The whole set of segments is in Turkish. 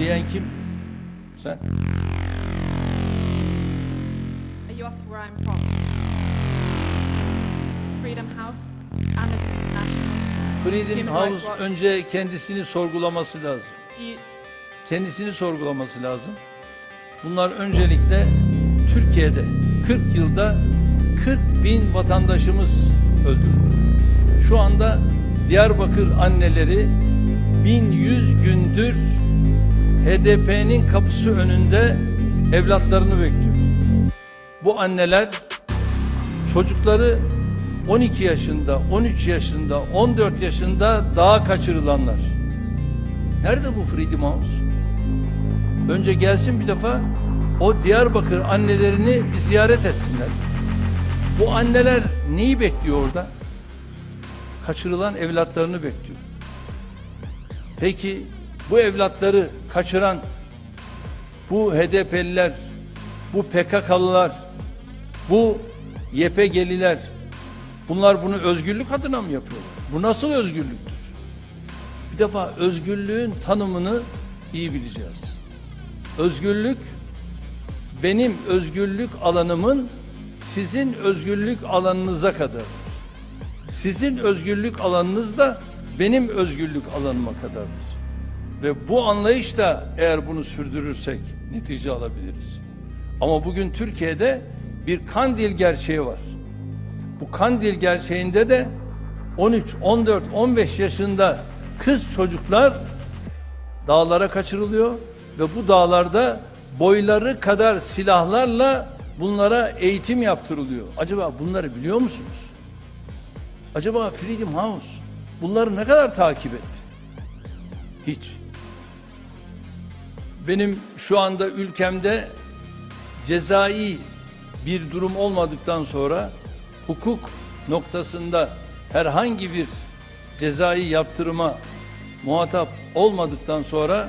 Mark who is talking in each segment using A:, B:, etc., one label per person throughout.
A: Söyleyen kim? Sen.
B: Are you asking where I'm from? Freedom House, Amnesty International.
A: Freedom
B: Human
A: House
B: Watch.
A: önce kendisini sorgulaması lazım.
B: You,
A: Kendisini sorgulaması lazım. Bunlar öncelikle Türkiye'de 40 yılda 40 bin vatandaşımız öldürüldü. Şu anda Diyarbakır anneleri 1100 gündür HDP'nin kapısı önünde evlatlarını bekliyor. Bu anneler çocukları 12 yaşında, 13 yaşında, 14 yaşında dağa kaçırılanlar. Nerede bu Freedom House? Önce gelsin bir defa o Diyarbakır annelerini bir ziyaret etsinler. Bu anneler neyi bekliyor orada? Kaçırılan evlatlarını bekliyor. Peki bu evlatları kaçıran bu HDP'liler, bu PKK'lılar, bu YPG'liler bunlar bunu özgürlük adına mı yapıyorlar? Bu nasıl özgürlüktür? Bir defa özgürlüğün tanımını iyi bileceğiz. Özgürlük benim özgürlük alanımın sizin özgürlük alanınıza kadar. Sizin özgürlük alanınız da benim özgürlük alanıma kadardır. Ve bu anlayışla eğer bunu sürdürürsek netice alabiliriz. Ama bugün Türkiye'de bir Kandil gerçeği var. Bu Kandil gerçeğinde de 13, 14, 15 yaşında kız çocuklar dağlara kaçırılıyor ve bu dağlarda boyları kadar silahlarla bunlara eğitim yaptırılıyor. Acaba bunları biliyor musunuz? Acaba Freedom House bunları ne kadar takip etti? Hiç. Benim şu anda ülkemde cezai bir durum olmadıktan sonra hukuk noktasında herhangi bir cezai yaptırıma muhatap olmadıktan sonra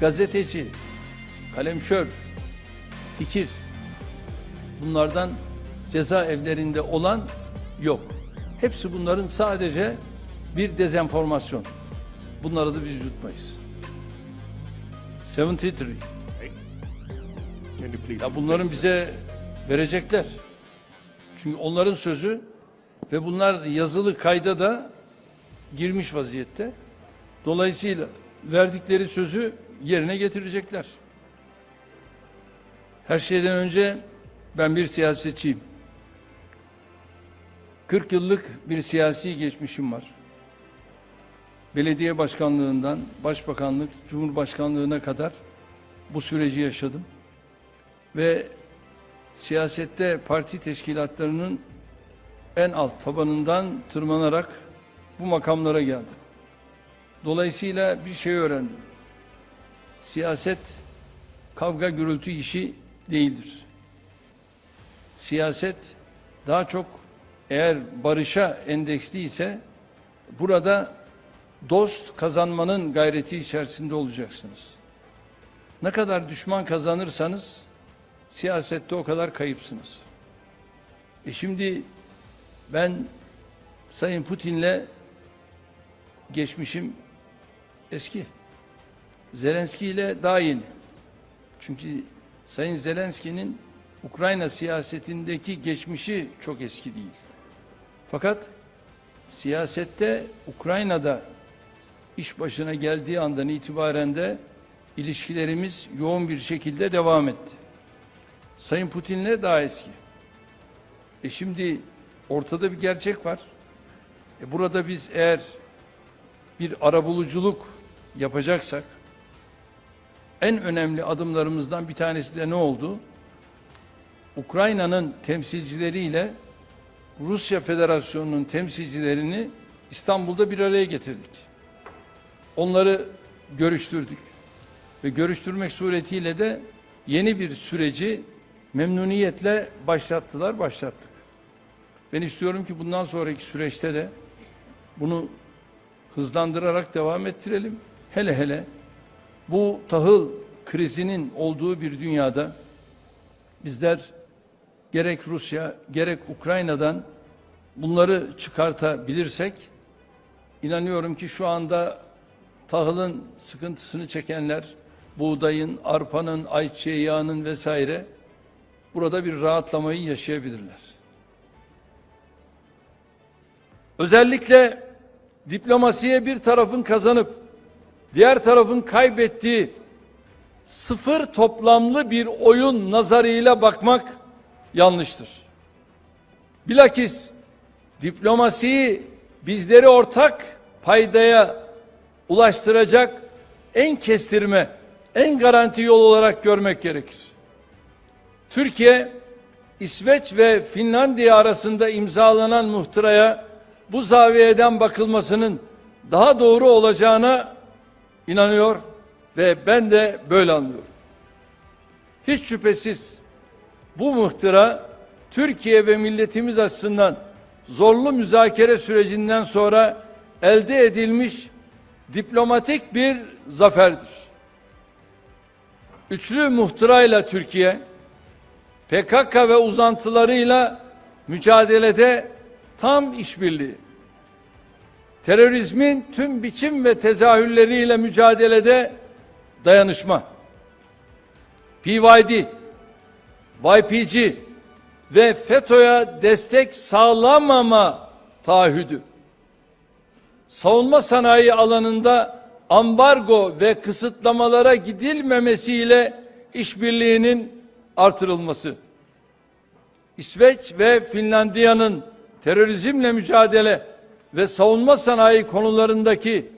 A: gazeteci, kalemşör, fikir bunlardan cezaevlerinde olan yok. Hepsi bunların sadece bir dezenformasyon. Bunları da biz yutmayız. 73.
C: Can you please
A: Ya bunların bize verecekler. Çünkü onların sözü ve bunlar yazılı kayda da girmiş vaziyette. Dolayısıyla verdikleri sözü yerine getirecekler. Her şeyden önce ben bir siyasetçiyim. 40 yıllık bir siyasi geçmişim var. Belediye başkanlığından başbakanlık, cumhurbaşkanlığına kadar bu süreci yaşadım ve siyasette parti teşkilatlarının en alt tabanından tırmanarak bu makamlara geldim. Dolayısıyla bir şey öğrendim. Siyaset kavga gürültü işi değildir. Siyaset daha çok eğer barışa endeksli ise burada dost kazanmanın gayreti içerisinde olacaksınız. Ne kadar düşman kazanırsanız siyasette o kadar kayıpsınız. E şimdi ben Sayın Putin'le geçmişim eski. Zelenski ile daha yeni. Çünkü Sayın Zelenski'nin Ukrayna siyasetindeki geçmişi çok eski değil. Fakat siyasette Ukrayna'da iş başına geldiği andan itibaren de ilişkilerimiz yoğun bir şekilde devam etti. Sayın Putin'le daha eski. E şimdi ortada bir gerçek var. E burada biz eğer bir arabuluculuk yapacaksak en önemli adımlarımızdan bir tanesi de ne oldu? Ukrayna'nın temsilcileriyle Rusya Federasyonu'nun temsilcilerini İstanbul'da bir araya getirdik. Onları görüştürdük ve görüştürmek suretiyle de yeni bir süreci memnuniyetle başlattılar, başlattık. Ben istiyorum ki bundan sonraki süreçte de bunu hızlandırarak devam ettirelim. Hele hele bu tahıl krizinin olduğu bir dünyada bizler gerek Rusya gerek Ukrayna'dan bunları çıkartabilirsek inanıyorum ki şu anda tahılın sıkıntısını çekenler, buğdayın, arpanın, ayçiçeği yağının vesaire burada bir rahatlamayı yaşayabilirler. Özellikle diplomasiye bir tarafın kazanıp diğer tarafın kaybettiği sıfır toplamlı bir oyun nazarıyla bakmak yanlıştır. Bilakis diplomasiyi bizleri ortak paydaya ulaştıracak en kestirme, en garanti yol olarak görmek gerekir. Türkiye, İsveç ve Finlandiya arasında imzalanan muhtıraya bu zaviyeden bakılmasının daha doğru olacağına inanıyor ve ben de böyle anlıyorum. Hiç şüphesiz bu muhtıra Türkiye ve milletimiz açısından zorlu müzakere sürecinden sonra elde edilmiş diplomatik bir zaferdir. Üçlü muhtırayla Türkiye PKK ve uzantılarıyla mücadelede tam işbirliği. Terörizmin tüm biçim ve tezahürleriyle mücadelede dayanışma. PYD, YPG ve FETÖ'ye destek sağlamama taahhüdü. Savunma sanayi alanında ambargo ve kısıtlamalara gidilmemesiyle işbirliğinin artırılması. İsveç ve Finlandiya'nın terörizmle mücadele ve savunma sanayi konularındaki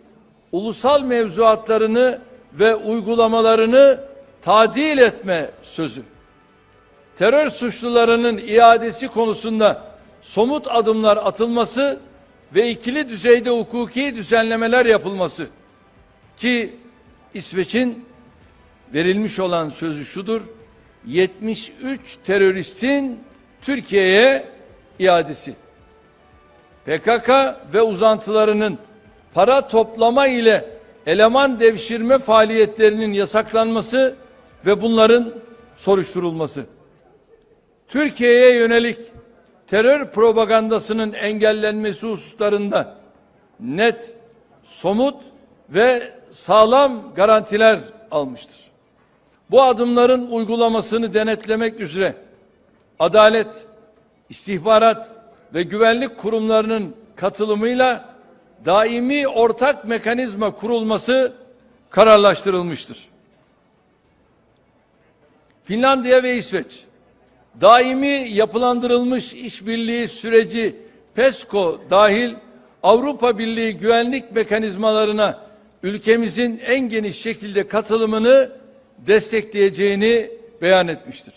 A: ulusal mevzuatlarını ve uygulamalarını tadil etme sözü. Terör suçlularının iadesi konusunda somut adımlar atılması ve ikili düzeyde hukuki düzenlemeler yapılması ki İsveç'in verilmiş olan sözü şudur. 73 teröristin Türkiye'ye iadesi. PKK ve uzantılarının para toplama ile eleman devşirme faaliyetlerinin yasaklanması ve bunların soruşturulması. Türkiye'ye yönelik terör propagandasının engellenmesi hususlarında net, somut ve sağlam garantiler almıştır. Bu adımların uygulamasını denetlemek üzere adalet, istihbarat ve güvenlik kurumlarının katılımıyla daimi ortak mekanizma kurulması kararlaştırılmıştır. Finlandiya ve İsveç daimi yapılandırılmış işbirliği süreci PESCO dahil Avrupa Birliği güvenlik mekanizmalarına ülkemizin en geniş şekilde katılımını destekleyeceğini beyan etmiştir.